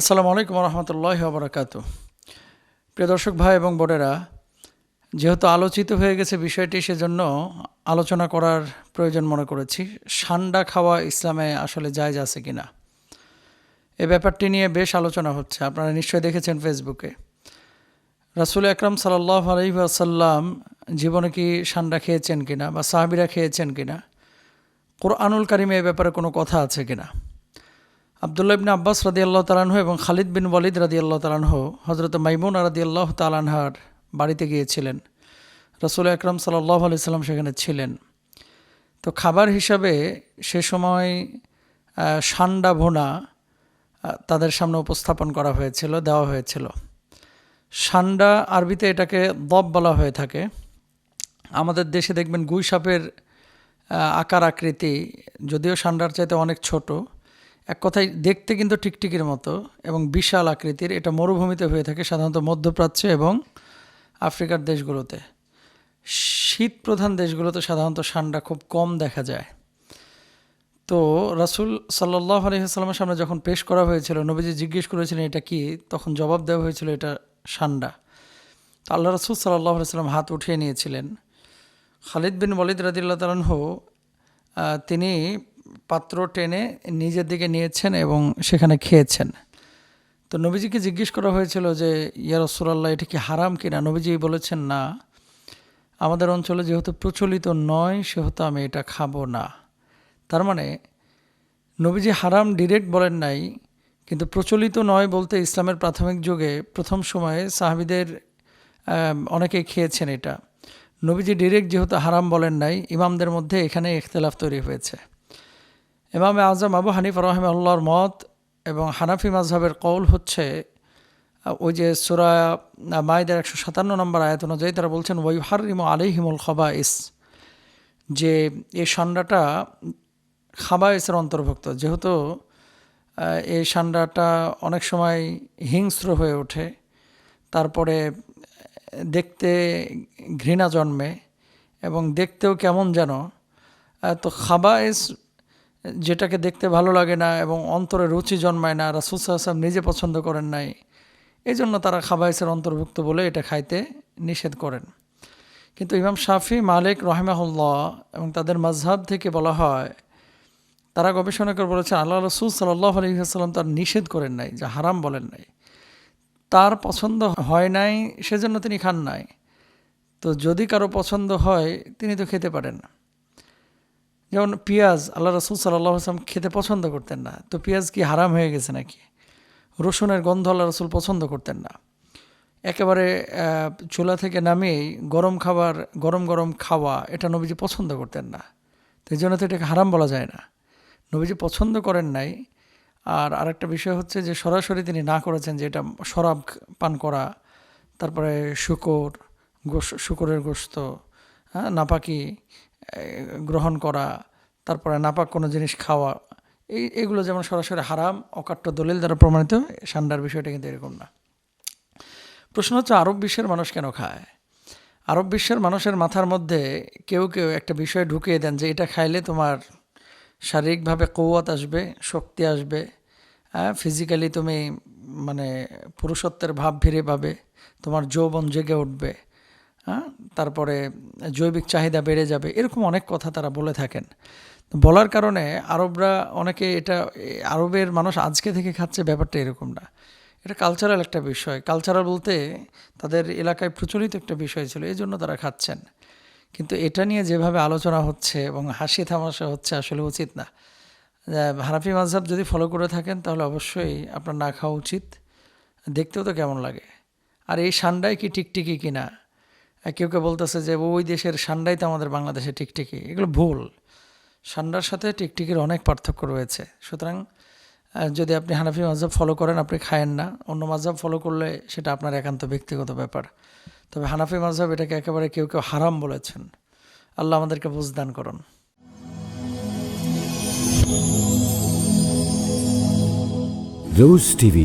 আসসালামু আলাইকুম রহমতুল্লাহ বরাকাত প্রিয় দর্শক ভাই এবং বোনেরা, যেহেতু আলোচিত হয়ে গেছে বিষয়টি, সেজন্য আলোচনা করার প্রয়োজন মনে করেছি। সান্ডা খাওয়া ইসলামে আসলে জায়জ আছে কি না এ ব্যাপারটি নিয়ে বেশ আলোচনা হচ্ছে। আপনারা নিশ্চয়ই দেখেছেন ফেসবুকে। রাসুল আকরাম সাল্লাহ আলহিহাসাল্লাম জীবনে কি সান্ডা খেয়েছেন কিনা বা সাহাবিরা খেয়েছেন কিনা? কোরআনুল কারিমে এ ব্যাপারে কোনো কথা আছে কিনা? আবদুল্লাহ ইবিন আব্বাস রাদি আল্লাহ তালানহ এবং খালিদ বিন ওয়ালিদ রাদি আল্লাহ তালানহ হজরত মাইমুন রাদি আল্লাহ তালানহার বাড়িতে গিয়েছিলেন। রসুল আকরম সাল্লাহ আলি সাল্লাম সেখানে ছিলেন। তো খাবার হিসাবে সে সময় সান্ডা ভোনা তাদের সামনে উপস্থাপন করা হয়েছিল, দেওয়া হয়েছিল। সান্ডা আরবিতে এটাকে দব বলা হয়ে থাকে। আমাদের দেশে দেখবেন গুই সাপের আকার আকৃতি, যদিও সান্ডার চাইতে অনেক ছোট এক কথায় দেখতে কিন্তু টিকটিকির মতো এবং বিশাল আকৃতির। এটা মরুভূমিতে হয়ে থাকে সাধারণত মধ্যপ্রাচ্য এবং আফ্রিকার দেশগুলোতে। শীত প্রধান দেশগুলোতে সাধারণত সান্ডা খুব কম দেখা যায়। তো রাসুল সাল্লাহ আলহিহাস্লামের সামনে যখন পেশ করা হয়েছিল, নবীজি জিজ্ঞেস করেছিলেন, এটা কি? তখন জবাব দেওয়া হয়েছিল, এটা সান্ডা তো আল্লাহ রসুল সাল্লাহ আলাইসাল্লাম হাত উঠিয়ে নিয়েছিলেন। খালিদ বিন ওয়ালিদ রাদিল্লা তালানহ তিনি পাত্র টেনে নিজের দিকে নিয়েছেন এবং সেখানে খেয়েছেন। তো নবীজিকে জিজ্ঞেস করা হয়েছিল যে, ইয়া রসুলাল্লাহ, এটা কি হারাম কিনা নবীজি বলেছেন, না। আমাদের অঞ্চলে যেহেতু প্রচলিত নয়, সেহেতু আমি এটা খাব না। তার মানে নবীজি হারাম ডিরেক্ট বলেন নাই, কিন্তু প্রচলিত নয় বলতে ইসলামের প্রাথমিক যুগে প্রথম সময়ে সাহাবিদের অনেকেই খেয়েছেন এটা। নবীজি ডিরেক্ট যেহেতু হারাম বলেন নাই, ইমামদের মধ্যে এখানে ইখতলাফ তৈরি হয়েছে। ইমামে আজম আবু হানিফ রহমাল্লাহর মত এবং হানাফি মাজহাবের কৌল হচ্ছে, ওই যে সুরা মায়েদের একশো সাতান্ন নম্বর আয়াত অনুযায়ী তারা বলছেন ওই হারিম আলিহিমুল খবাইস যে এই সান্ডাটা খাবাইসের অন্তর্ভুক্ত। যেহেতু এই সান্ডাটা অনেক সময় হিংস্র হয়ে ওঠে, তারপরে দেখতে ঘৃণা জন্মে এবং দেখতেও কেমন যেন তো খাবাইস যেটাকে দেখতে ভালো লাগে না এবং অন্তরে রুচি জন্মায় না, রাসুল সাহসাব নিজে পছন্দ করেন নাই এই জন্য তারা খাবাইসের অন্তর্ভুক্ত বলে এটা খাইতে নিষেধ করেন। কিন্তু ইমাম শাফি, মালিক রহমাহুল্লাহ এবং তাদের মাঝহাব থেকে বলা হয়, তারা গবেষণা করে বলেছেন, আল্লাহ রসুল সাল্লাহ আলহিহাস্লাম তার নিষেধ করেন নাই, যা হারাম বলেন নাই। তার পছন্দ হয় নাই, সেজন্য তিনি খান নাই। তো যদি কারও পছন্দ হয়, তিনি তো খেতে পারেন না। যেমন পেঁয়াজ, আল্লাহ রসুল সাল্লাহ আসলাম খেতে পছন্দ করতেন না। তো পেঁয়াজ কি হারাম হয়ে গেছে নাকি? রসুনের গন্ধ আল্লাহ রসুল পছন্দ করতেন না। একেবারে চুলা থেকে নামিয়েই গরম খাবার, গরম গরম খাওয়া, এটা নবীজি পছন্দ করতেন না। তো এই জন্য তো এটাকে হারাম বলা যায় না। নবীজি পছন্দ করেন নাই। আর আরেকটা বিষয় হচ্ছে যে, সরাসরি তিনি না করেছেন যে এটা শরাব পান করা, তারপরে শুকর, গোশ, শুকরের গোস্ত হ্যাঁ নাপাকি গ্রহণ করা, তারপরে নাপাক কোনো জিনিস খাওয়া, এই, এগুলো যেমন সরাসরি হারাম, অকাট্য দলিল দ্বারা প্রমাণিত সান্ডার বিষয়টা কিন্তু এরকম না। প্রশ্ন হচ্ছে, আরব বিশ্বের মানুষ কেন খায়? আরব বিশ্বের মানুষের মাথার মধ্যে কেউ কেউ একটা বিষয় ঢুকিয়ে দেন যে এটা খাইলে তোমার শারীরিকভাবে কৌয়াত আসবে, শক্তি আসবে হ্যাঁ ফিজিক্যালি তুমি মানে পুরুষত্বের ভাব ফিরে পাবে, তোমার যৌবন জেগে উঠবে। তারপরে জৈবিক চাহিদা বেড়ে যাবে, এরকম অনেক কথা তারা বলে থাকেন। বলার কারণে আরবরা অনেকে এটা, আরবের মানুষ আজকে থেকে খাচ্ছে ব্যাপারটা এরকম না। এটা কালচারাল একটা বিষয়। কালচারাল বলতে তাদের এলাকায় প্রচলিত একটা বিষয় ছিল, এই জন্য তারা খাচ্ছেন। কিন্তু এটা নিয়ে যেভাবে আলোচনা হচ্ছে এবং হাসি থামাশা হচ্ছে আসলে উচিত না। হানাফি মাঝহাব যদি ফলো করে থাকেন, তাহলে অবশ্যই আপনার না খাওয়া উচিত। দেখতেও তো কেমন লাগে। আর এই সান্ডাই কি টিকটিকি কিনা? কেউ কেউ বলতেছে যে, ওই দেশের সান্ডাই তো আমাদের বাংলাদেশে টিকটিকি। এগুলো ভুল। সান্ডার সাথে টিকটিকির অনেক পার্থক্য রয়েছে। সুতরাং যদি আপনি হানাফি মাঝহাব ফলো করেন, আপনি খায়েন না। অন্য মাঝহাব ফলো করলে সেটা আপনার একান্ত ব্যক্তিগত ব্যাপার। তবে হানাফি মাঝহাব এটাকে একেবারে কেউ কেউ হারাম বলেছেন। আল্লাহ আমাদেরকে বুঝদান করুন। Rose TV